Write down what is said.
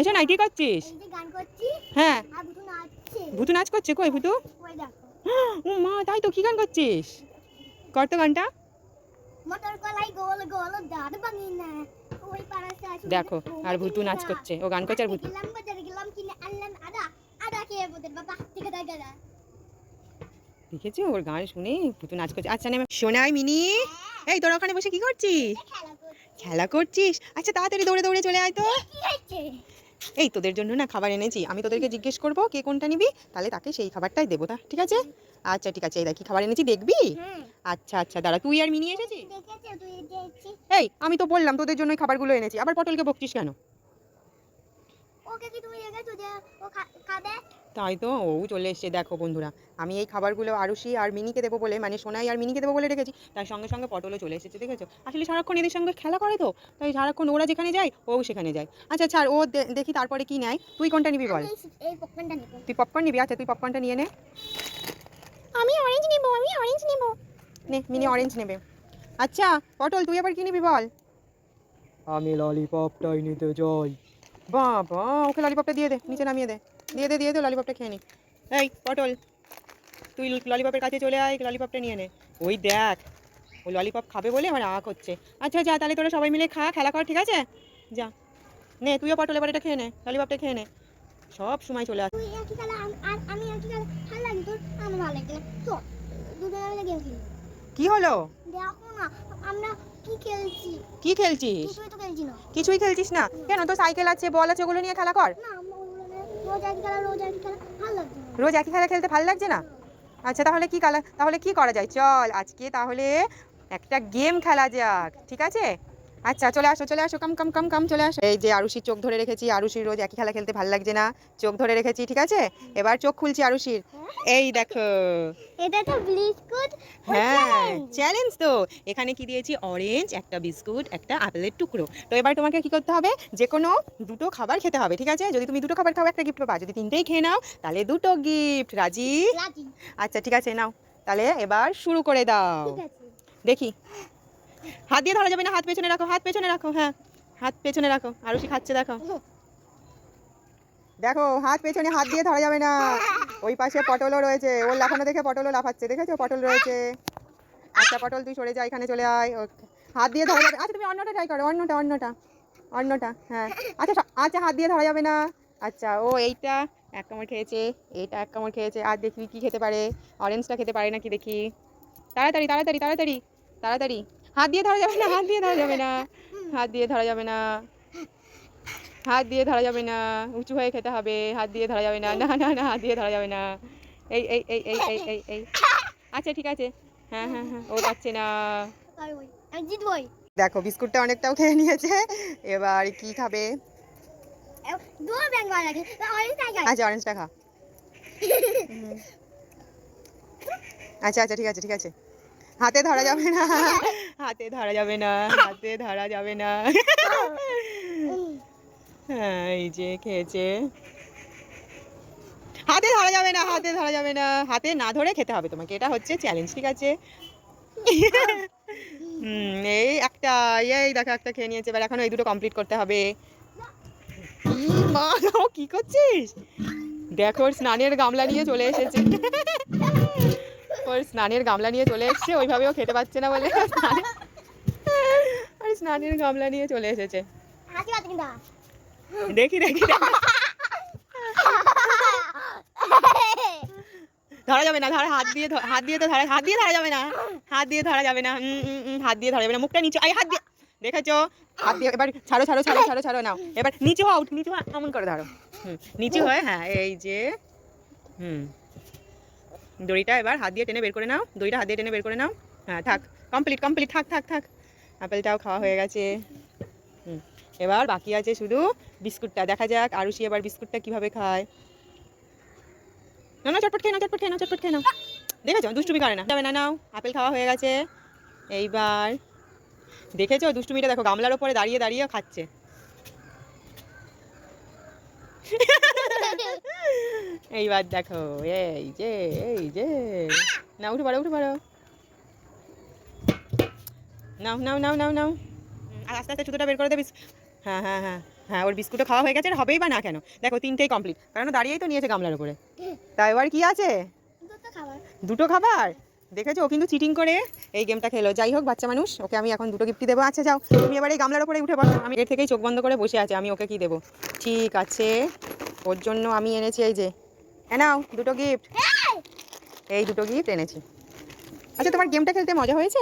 এসো না কি করছিস? গান হ্যাঁ। ভুতু নাচ করছে কই ভুতু? ও মা তাই তো কি গান করছিস? কর তো গানটা। মটর কলাই গোল গোল দাদা বানিয়ে না। ওই দেখো আর ভুতু নাচ করছে। ও গান করছে আর ভুতু। দেখেছ? ওর গান শুনে ভুতু নাচ করছে। আচ্ছা নেমে সোনাই মিনি। এই তোরা ওখানে বসে কি করছিস? খেলা করছিস? আচ্ছা তাড়াতাড়ি দৌড়ে দৌড়ে চলে আয় তো। এই তোদের জন্য না খাবার এনেছি। আমি তোদেরকে জিজ্ঞেস করব কে কোনটা নিবি? তাহলে তাকে সেই খাবারটাই দেবো তা ঠিক আছে? আচ্ছা ঠিক আছে এই দেখ খাবার এনেছি দেখবি? আচ্ছা আচ্ছা দাঁড়া তুই আর মিনি এসেছিস? এই আমি তো বললাম তোদের জন্য খাবারগুলো এনেছি। আবার পটলকে বকছিস কেন? ওকে কি তুমি যে ও খাবে? তাই তো ও চলে এসছে দেখো বন্ধুরা। আমি এই খাবারগুলো আরুষি আর মিনিকে দেবো বলে মানে সোনাই আর মিনিকে দেবো বলে রেখেছি। তার সঙ্গে সঙ্গে পটলও চলে এসেছে দেখেছ? আসলে সারাক্ষণ এদের সঙ্গে খেলা করে তো তাই সারাক্ষণ ওরা যেখানে যায় ও সেখানে যায়। আচ্ছা ছাড় ও দে- দেখি তারপরে কি নেয়। তুই কোনটা নিবি বল? তুই পপকর্ন নিবি? আচ্ছা তুই পপকর্নটা নিয়ে নে। আমি অরেঞ্জ নেব আমি অরেঞ্জ নেব। নে মিনি অরেঞ্জ নেবে। আচ্ছা পটল তুই আবার কি নিবি বল? আমি ললিপপটাই নিতে যাই বাবা ওকে ললিপপটা দিয়ে দে নিচে নামিয়ে দে। দিয়ে দে দিয়ে দে ললিপপটা খেয়ে নি। এই পটল। তুই ললিপপের কাছে চলে আয় ললিপপটা নিয়ে নে। ওই দেখ ও ললিপপ খাবে বলে আমার আঁক হচ্ছে। আচ্ছা যা তাহলে তোরা সবাই মিলে খা খেলা কর ঠিক আছে? যা। নে তুইও পটল এবার এটা খেয়ে নে ললিপপটা খেয়ে নে। সব সময় চলে আস। কি হলো? দেখো না আমরা কি খেলছি? কি খেলছিস? কিছুই খেলছিস না? কেন? তো সাইকেল আছে বল আছে ওগুলো নিয়ে খেলা কর। রোজ একই খেলা খেলতে ভালো লাগছে না? আচ্ছা তাহলে কি কালা তাহলে কি করা যায়? চল আজকে তাহলে একটা গেম খেলা যাক ঠিক আছে? আচ্ছা চলে আসো চলে আসো কাম কাম কাম কাম চলে আসো। এই যে আরুষির চোখ ধরে রেখেছি আরুষির রোজ একই খেলা খেলতে ভালো লাগছে না। চোখ ধরে রেখেছি ঠিক আছে? এবার চোখ খুলছি আরুষির এই দেখো। এটা তো বিস্কুট হ্যাঁ চ্যালেঞ্জ তো। এখানে কি দিয়েছি? অরেঞ্জ একটা বিস্কুট একটা আপেলের টুকরো। তো এবার তোমাকে কি করতে হবে? যে কোনো দুটো খাবার খেতে হবে ঠিক আছে? যদি তুমি দুটো খাবার খাও একটা গিফট পাবা। যদি তিনটেই খেয়ে নাও তাহলে দুটো গিফট রাজি? রাজি। আচ্ছা ঠিক আছে নাও। তাহলে এবার শুরু করে দাও। দেখি। হাত দিয়ে ধরা যাবে না, হাত পেছনে রাখো, হাত পেছনে রাখো হ্যাঁ। হাত পেছনে রাখো আরুষি খাচ্ছে, দেখো। দেখো, হাত পেছনে হাত দিয়ে ধরা যাবে না। ওই পাশে পটলও রয়েছে, ওর লাফানো দেখে পটলও লাফাচ্ছে, দেখেছ? পটল রয়েছে। আচ্ছা পটল তুই সরে যা, এখানে চলে আয়। হাত দিয়ে ধরা যাবে আচ্ছা তুমি অন্যটা ট্রাই করো অন্যটা অন্যটা অন্যটা হ্যাঁ। আচ্ছা আচ্ছা হাত দিয়ে ধরা যাবে না। আচ্ছা ও এইটা এক কামড় খেয়েছে এইটা এক কামড় খেয়েছে, আর দেখি কি খেতে পারে। অরেঞ্জটা খেতে পারে নাকি দেখি। তাড়াতাড়ি তাড়াতাড়ি তাড়াতাড়ি তাড়াতাড়ি। হাত দিয়ে ধরা যাবে না হাত দিয়ে ধরা যাবে না। হাত দিয়ে ধরা যাবে না। হাত দিয়ে ধরা যাবে না। উঁচু হয়ে খেতে হবে। হাত দিয়ে ধরা যাবে না। না না না হাত দিয়ে ধরা যাবে না। এই এই এই এই এই এই এই। আচ্ছা ঠিক আছে। হ্যাঁ হ্যাঁ হ্যাঁ ও পাচ্ছে না। দেখো বিস্কুটটা অনেকটাও খেয়ে নিয়েছে। এবার কি খাবে? আচ্ছা অরেঞ্জটা খা। আচ্ছা আচ্ছা ঠিক আছে ঠিক আছে। হাতে ধরা যাবে না। হাতে ধরা যাবে না হাতে ধরা যাবে না। হ্যাঁ এই যে খেয়েছে। হাতে ধরা যাবে না হাতে ধরা যাবে না। হাতে না ধরে খেতে হবে তোমাকে এটা হচ্ছে চ্যালেঞ্জ ঠিক আছে? হুম এই একটা এই দেখো একটা খেয়ে নিয়েছে এবার এখনও এই দুটো কমপ্লিট করতে হবে। মা কি করছিস? দেখো স্নানের গামলা নিয়ে চলে এসেছে। ওর স্নানের গামলা নিয়ে চলে এসেছে, ওইভাবেও খেতে পাচ্ছে না বলে। আর স্নানের গামলা নিয়ে চলে এসেছে। দেখি দেখি। ধরা যাবে না, ধরা, হাত দিয়ে হাত দিয়ে তো ধরা, হাত দিয়ে ধরা যাবে না। হাত দিয়ে ধরা যাবে না হাত দিয়ে ধরা যাবে না। মুখটা নিচে আই হাত দিয়ে। দেখেছ? হাত দিয়ে, এবার ছাড়ো ছাড়ো ছাড়ো ছাড়ো ছাড়ো, নাও। এবার নিচে হও, নিচে এমন করে ধরো। হুম, নিচে হয় হ্যাঁ এই যে, হুম। দড়িটা এবার হাত দিয়ে টেনে বের করে নাও। দড়িটা হাত দিয়ে টেনে বের করে নাও। হ্যাঁ থাক। কমপ্লিট কমপ্লিট থাক থাক থাক। আপেলটাও খাওয়া হয়ে গেছে। হুম, এবার বাকি আছে শুধু বিস্কুটটা। দেখা যাক আরুষি এবার বিস্কুটটা কীভাবে খায়। না না, চটপট খেয়ে নাও, চটপট খেয়ে নাও, চটপট খেয়ে নাও। দেখেছ? দুষ্টুমি করে না। যাবে না, নাও। আপেল খাওয়া হয়ে গেছে। এইবার দেখেছ? দুষ্টুমিটা দেখো, গামলার ওপরে দাঁড়িয়ে দাঁড়িয়ে খাচ্ছে। এইবার দেখো এই যে এই যে। না উঠে পারো উঠে পারো নাও নাও নাও নাও নাও। আর আস্তে আস্তে জুতোটা বের করে দে বিস- হ্যাঁ হ্যাঁ হ্যাঁ হ্যাঁ ওর বিস্কুটও খাওয়া হয়ে গেছে আর হবেই বা না কেন? দেখো তিনটেই কমপ্লিট কারণ দাঁড়িয়েই তো নিয়েছে গামলার উপরে। তাই এবার কি আছে? দুটো খাবার। দেখেছ ও কিন্তু চিটিং করে এই গেমটা খেলো। যাই হোক বাচ্চা মানুষ ওকে আমি এখন দুটো গিফটই দেবো। আচ্ছা যাও। তুমি এবার এই গামলার উপরে উঠে বসো। আমি এর থেকেই চোখ বন্ধ করে বসে আছি। আমি ওকে কি দেবো? ঠিক আছে। ওর জন্য আমি এনেছি এই যে। হ্যাঁ নাও দুটো গিফট এই দুটো গিফট এনেছি। আচ্ছা তোমার গেমটা খেলতে মজা হয়েছে?